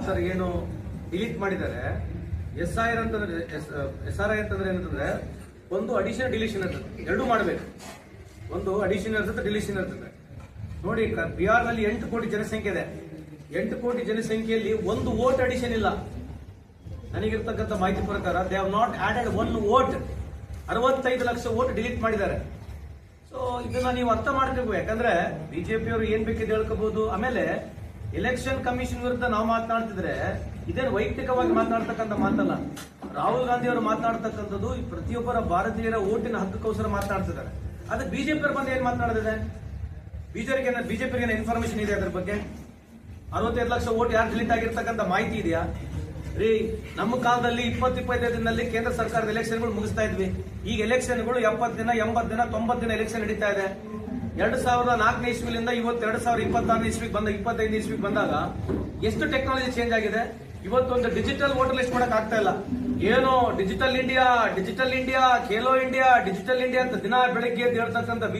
Sir, ಏನು delete ಮಾಡಿದ್ದಾರೆ. S I R ಅಂತಂದ್ರೆ ಎಸ್ ಆರ್ ಐ ಅಂತಂದ್ರೆ ಏನಂತಂದ್ರೆ, ಒಂದು ಅಡಿಷನ್ ಡಿಲೀಷನ್ ಇರ್ತದೆ. ಎರಡು ಮಾಡಬೇಕು. ಒಂದು ಅಡಿಷನ್ ಇರ್ತದೆ ಡಿಲೀಷನ್ ಇರ್ತದೆ. ನೋಡಿ, ಕ- ಬಿಹಾರ್ನಲ್ಲಿ ಎಂಟು ಕೋಟಿ ಜನಸಂಖ್ಯೆ ಇದೆ. ಎಂಟು ಕೋಟಿ ಜನಸಂಖ್ಯೆಯಲ್ಲಿ ಒಂದು ವೋಟ್ ಅಡಿಷನ್ ಇಲ್ಲ. ನನಗಿರ್ತಕ್ಕಂಥ ಮಾಹಿತಿ ಪ್ರಕಾರ they have not added one vote ಅರವತ್ತೈದು ಲಕ್ಷ ವೋಟ್ ಡಿಲೀಟ್ ಮಾಡಿದ್ದಾರೆ. ಸೊ ಇದನ್ನ ನೀವು ಅರ್ಥ ಮಾಡ್ಕೋಬೇಕು. ಯಾಕಂದ್ರೆ ಬಿಜೆಪಿ ಅವರು ಏನ್ ಬೇಕಿದ್ದು ಹೇಳ್ಕೋಬಹುದು ಆಮೇಲೆ ಎಲೆಕ್ಷನ್ ಕಮಿಷನ್ ವಿರುದ್ಧ ನಾವು ಮಾತನಾಡ್ತಿದ್ರೆ ಇದೇನು ವೈಯಕ್ತಿಕವಾಗಿ ಮಾತನಾಡ್ತಕ್ಕಂಥ ಮಾತಲ್ಲ. ರಾಹುಲ್ ಗಾಂಧಿ ಅವರು ಮಾತನಾಡ್ತಕ್ಕಂಥದ್ದು ಪ್ರತಿಯೊಬ್ಬರ ಭಾರತೀಯರ ಓಟಿನ ಹಕ್ಕಕ್ಕೋಸ್ಕರ ಮಾತನಾಡ್ತಿದ್ದಾರೆ. ಅದು ಬಿಜೆಪಿ ಬಂದು ಏನ್ ಮಾತನಾಡಿದೆ ಬಿಜೆಪಿಗೆ ಬಿಜೆಪಿಗೆ ಇನ್ಫಾರ್ಮೇಶನ್ ಇದೆ ಅದ್ರ ಬಗ್ಗೆ? ಅರವತ್ತೈದು ಲಕ್ಷ ಓಟ್ ಯಾರು ಡಿಲೀಟ್ ಆಗಿರ್ತಕ್ಕಂಥ ಮಾಹಿತಿ ಇದೆಯಾ? ರೀ, ನಮ್ಮ ಕಾಲದಲ್ಲಿ ಇಪ್ಪತ್ತು ಇಪ್ಪತ್ತೈದು ದಿನದಲ್ಲಿ ಕೇಂದ್ರ ಸರ್ಕಾರದ ಎಲೆಕ್ಷನ್ಗಳು ಮುಗಿಸ್ತಾ ಇದ್ವಿ. ಈಗ ಎಲೆಕ್ಷನ್ಗಳು ಎಪ್ಪತ್ತು ದಿನ, ಎಂಬತ್ತು ದಿನ, ತೊಂಬತ್ತು ದಿನ ಎಲೆಕ್ಷನ್ ನಡೀತಾ ಇದೆ. ಎರಡು ಸಾವಿರದ ನಾಲ್ಕನೇ ಇಸ್ವಿಲಿಂದ ಇವತ್ತು ಎರಡ್ ಸಾವಿರದ ಇಪ್ಪತ್ತಾರನೇ ಇಸ್ವಿಗೆ ಬಂದ, ಇಪ್ಪತ್ತೈದನೇ ಇಸ್ವಿಗೆ ಬಂದಾಗ ಎಷ್ಟು ಟೆಕ್ನಾಲಜಿ ಚೇಂಜ್ ಆಗಿದೆ? ಇವತ್ತೊಂದು ಡಿಜಿಟಲ್ ವೋಟರ್ ಲಿಸ್ಟ್ ಮಾಡಕ್ ಆಗ್ತಾ ಇಲ್ಲ. ಏನೋ digital India digital India Khelo India digital India ಅಂತ ದಿನ ಬೆಳಗ್ಗೆ ಹೇಳ್ತಕ್ಕಂಥ